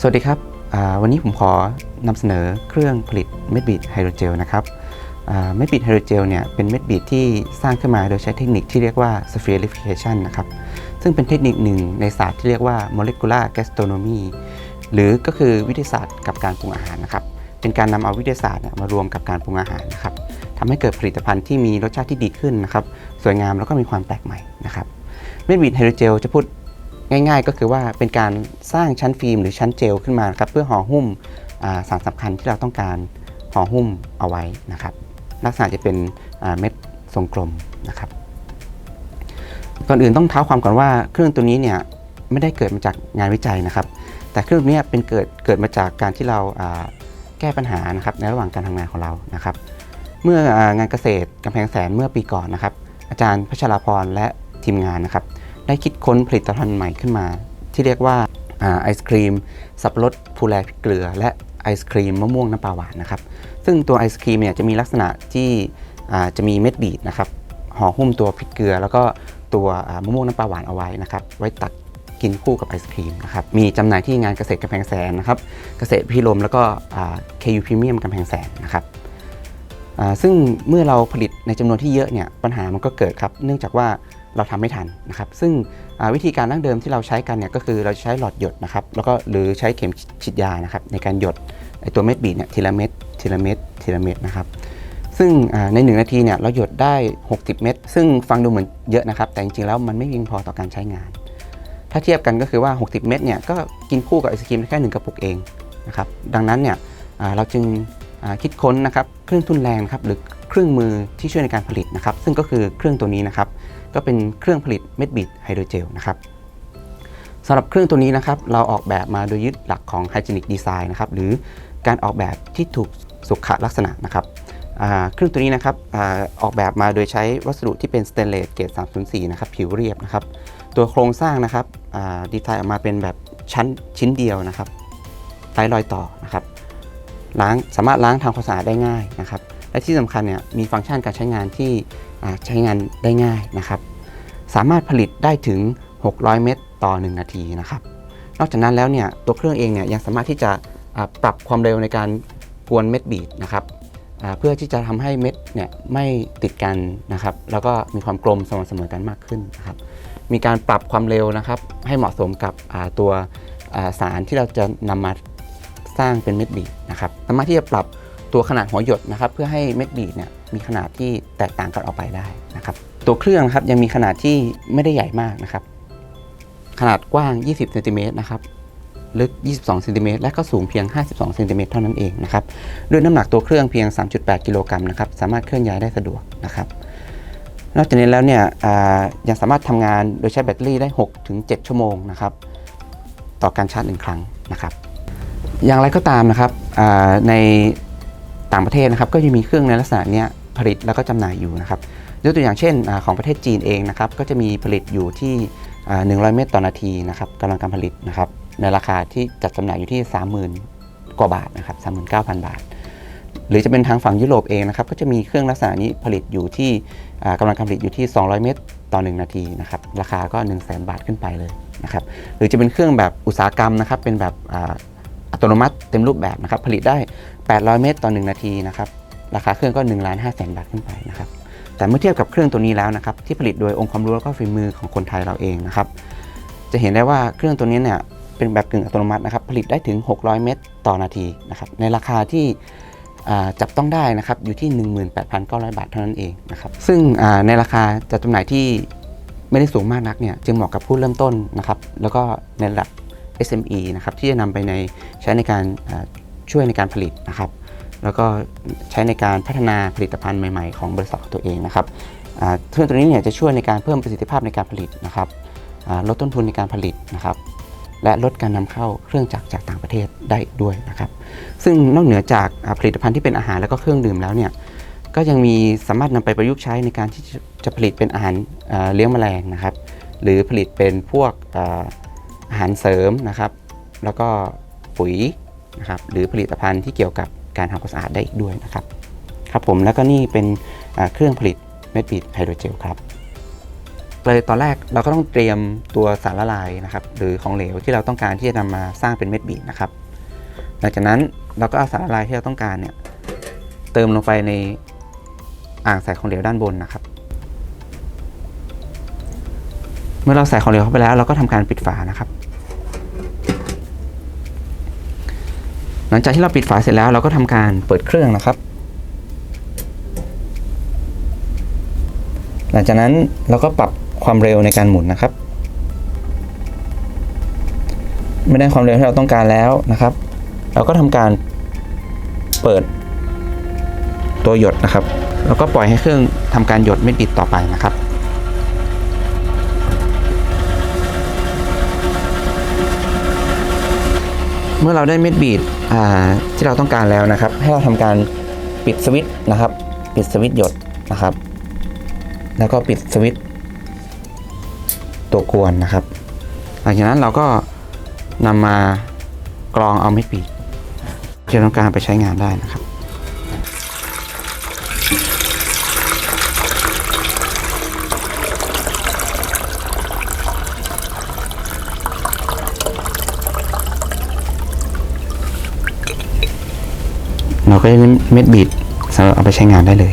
สวัสดีครับ วันนี้ผมขอนำเสนอเครื่องผลิตเม็ดบีดไฮโดรเจลนะครับเม็ดบีดไฮโดรเจลเนี่ยเป็นเม็ดบีดที่สร้างขึ้นมาโดยใช้เทคนิคที่เรียกว่า spherification นะครับซึ่งเป็นเทคนิคหนึ่งในศาสตร์ที่เรียกว่า molecular gastronomy หรือก็คือวิทยาศาสตร์กับการปรุงอาหารนะครับเป็นการนำเอาวิทยาศาสตร์เนี่ยมารวมกับการปรุงอาหารนะครับทำให้เกิดผลิตภัณฑ์ที่มีรสชาติที่ดีขึ้นนะครับสวยงามแล้วก็มีความแปลกใหม่นะครับเม็ดบีดไฮโดรเจลจะพูด ง่าย ๆ ก็คือว่าเป็นการสร้างชั้นฟิล์มหรือชั้นเจลขึ้นมาครับเพื่อห่อหุ้มสารสำคัญที่เราต้องการห่อหุ้มเอาไว้นะครับ ลักษณะจะเป็นเม็ดทรงกลมนะครับ ก่อนอื่นต้องเท้าความก่อนว่าเครื่องตัวนี้เนี่ยไม่ได้เกิดมาจากงานวิจัยนะครับ แต่เครื่องนี้เป็นเกิดเกิดมาจากการที่เราาแก้ปัญหานะครับในระหว่างการทำงานของเรานะครับ เมื่อองานเกษตรกำแพงแสนเมื่อปีก่อนนะครับ อาจารย์พัชราพรและทีมงานนะครับ ได้คิดค้นผลิตภัณฑ์ใหม่ขึ้นมา ที่เรียกว่าไอศครีม สับปะรดภูแลพริกเกลือ และไอศครีมมะม่วงน้ำปลาหวานนะครับซึ่งตัวไอศครีมเนี่ยจะมีลักษณะที่จะมีเม็ดบีดนะครับห่อหุ้มตัวพริกเกลือ แล้วก็ตัวมะม่วงน้ำปลาหวานเอาไว้นะครับไว้ตักกินคู่กับไอศครีมนะครับ มีจำหน่ายที่งานเกษตรกำแพงแสนนะครับ เกษตรพิรมแล้วก็อ่า KU Premium กำแพงแสนนะครับ ซึ่งเมื่อเราผลิตในจำนวนที่เยอะเนี่ย ปัญหามันก็เกิดครับ เนื่องจากว่า เราทำไม่ทันนะครับ ซึ่งวิธีการดั้งเดิมที่เราใช้กันเนี่ยก็คือเราใช้หลอดหยดนะครับ แล้วก็หรือใช้เข็มฉีดยานะครับในการหยดตัวเม็ดบีดเนี่ยทีละเม็ดทีละเม็ดทีละเม็ดนะครับ ซึ่งอ่าใน 1 นาทีเนี่ยเราหยดได้ 60 เม็ดซึ่งฟังดูเหมือนเยอะนะครับ แต่จริงๆแล้วมันไม่เพียงพอต่อการใช้งาน ถ้าเทียบกันก็คือว่า 60 เม็ดเนี่ยก็กินคู่กับไอศครีมแค่หนึ่งกระปุกเองนะครับดังนั้นเนี่ยเราจึงคิดค้นนะครับเครื่องทุ่นแรงครับหรือเครื่องมือที่ช่วยในการผลิตนะครับ ซึ่งก็คือเครื่องตัวนี้นะครับก็เป็นเครื่องผลิตเม็ดบีดไฮโดรเจลนะครับสำหรับเครื่องตัวนี้นะครับเราออกแบบมาโดยยึดหลักของไฮจีนิกดีไซน์นะครับหรือการออกแบบที่ถูกสุขลักษณะนะครับเครื่องตัวนี้นะครับอออกแบบมาโดยใช้วัสดุที่เป็นสเตนเลสเกรด304นะครับผิวเรียบนะครับตัวโครงสร้างนะครับดีไซน์ออกมาเป็นแบบชั้นชิ้นเดียวนะครับไร้รอยต่อนะครับล้างสามารถล้างทำความสะอาดได้ง่ายนะครับและที่สำคัญเนี่ยมีฟังก์ชันการใช้งานที่ ใช้งานได้ง่ายนะครับ สามารถผลิตได้ถึง 600 เม็ดต่อ 1 นาทีนะครับ นอกจากนั้นแล้วเนี่ยตัวเครื่องเองเนี่ยยังสามารถที่จะปรับความเร็วในการกวนเม็ดบีดนะครับเพื่อที่จะทำให้เม็ดเนี่ยไม่ติดกันนะครับ แล้วก็มีความกลมสม่ำเสมอกันมากขึ้นนะครับ มีการปรับความเร็วนะครับ ให้เหมาะสมกับตัวสารที่เราจะนำมาสร้างเป็นเม็ดบีดนะครับ สามารถที่จะปรับตัวขนาดหัวหยดนะครับ เพื่อให้เม็ดบีดเนี่ย มีขนาดที่แตกต่างกันออกไปได้นะครับตัวเครื่องนะครับยังมีขนาดที่ไม่ได้ใหญ่มากนะครับ ขนาดกว้าง 20เซนติเมตรนะครับลึก 22เซนติเมตรและก็สูงเพียง 52เซนติเมตรเท่านั้นเองนะครับด้วยน้ำหนักตัวเครื่องเพียง 3.8 กิโลกรัมนะครับสามารถเคลื่อนย้ายได้สะดวกนะครับนอกจากนี้แล้วเนี่ยยังสามารถทำงานโดยใช้แบตเตอรี่ได้ 6-7 ชั่วโมงนะครับต่อการชาร์จหนึ่งครั้งนะครับ อย่างไรก็ตามนะครับใน ต่างประเทศนะครับก็ยังมีเครื่องในลักษณะนี้ผลิตแล้วก็จำหน่ายอยู่นะครับยกตัวอย่างเช่นอของประเทศจีนเองนะครับก็จะมีผลิตอยู่ที่อ่า100 เมตรต่อนาทีนะครับกำลังการผลิตนะครับในราคาที่จัดจำหน่ายอยู่ที่ 30,000 กว่าบาทนะครับ39,000 บาท หรือจะเป็นทางฝั่งยุโรปเองนะครับก็จะมีเครื่องลักษณะนี้ผลิตอยู่ที่อ่ากำลังการผลิตอยู่ที่ 200 เมตรต่อ 1 นาทีนะครับราคาก็ 1 0 0 0 0แบาทขึ้นไปเลยนะครับหรือจะเป็นเครื่องแบบอุตสาหกรรมนะครับเป็นแบบ อัตโนมัติเต็มรูปแบบนะครับผลิตได้ 800 เมตรต่อ 1 นาทีนะครับราคาเครื่องก็1ล้าน5แสนบาทขึ้นไปนะครับแต่เมื่อเทียบกับเครื่องตัวนี้แล้วนะครับที่ผลิตโดยองค์ความรู้แล้วก็ฝีมือของคนไทยเราเองนะครับจะเห็นได้ว่าเครื่องตัวนี้เนี่ยเป็นแบบกึ่งอัตโนมัตินะครับผลิตได้ถึง 600 เมตรต่อนาทีนะครับในราคาที่จับต้องได้นะครับอยู่ที่ 18,900 บาทเท่านั้นเองนะครับซึ่งในราคาจัดจำหน่ายที่ไม่ได้สูงมากนักเนี่ยจึงเหมาะกับผู้เริ่มต้นนะครับแล้วก็ในระดับ SME นะครับที่จะนำไปในใช้ในการช่วยในการผลิตนะครับ แล้วก็ใช้ในการพัฒนาผลิตภัณฑ์ใหม่ๆ ของบริษัทของตัวเองนะครับเครื่องตัวนี้เนี่ยจะช่วยในการเพิ่มประสิทธิภาพในการผลิตนะครับลดต้นทุนในการผลิตนะครับ และลดการนำเข้าเครื่องจักรจากต่างประเทศได้ด้วยนะครับ ซึ่งนอกเหนือจากผลิตภัณฑ์ที่เป็นอาหารแล้วก็เครื่องดื่มแล้วเนี่ยก็ยังมีสามารถนำไปประยุกต์ใช้ในการที่จะผลิตเป็นอาหารเลี้ยงแมลงนะครับ หรือผลิตเป็นพวก อาหารเสริมนะครับ แล้วก็ปุ๋ยนะครับหรือผลิตภัณฑ์ที่เกี่ยวกับการทำความสะอาดได้อีกด้วยนะครับครับผมแล้วก็นี่เป็นเครื่องผลิตเม็ดบีดไฮโดรเจลครับเลยตอนแรกเราก็ต้องเตรียมตัวสารละลายนะครับ หรือของเหลวที่เราต้องการที่จะนำมาสร้างเป็นเม็ดบีดนะครับ หลังจากนั้นเราก็เอาสารละลายที่เราต้องการเนี่ยเติมลงไปในอ่างใส่ของเหลวด้านบนนะครับ เมื่อเราใส่ของเหลวเข้าไปแล้ว เราก็ทำการปิดฝานะครับ หลังจากที่เราปิดฝาเสร็จแล้วเราก็ทำการเปิดเครื่องนะครับ หลังจากนั้นเราก็ปรับความเร็วในการหมุนนะครับ ไม่ได้ความเร็วที่เราต้องการแล้วนะครับ เราก็ทำการเปิดตัวหยดนะครับ แล้วก็ปล่อยให้เครื่องทำการหยดไม่ปิดต่อไปนะครับ มื่อเราได้เม็ดบีดที่เราต้องการแล้วนะครับ ให้เราทำการปิดสวิตช์นะครับ ปิดสวิตช์หยดนะครับ แล้วก็ปิดสวิตช์ตัวกวนนะครับ หลังจากนั้นเราก็นำมากรองเอาเม็ดบีดที่เราต้องการไปใช้งานได้นะครับ ก็จะได้เม็ดบีดสำหรับเอาไปใช้งานได้เลย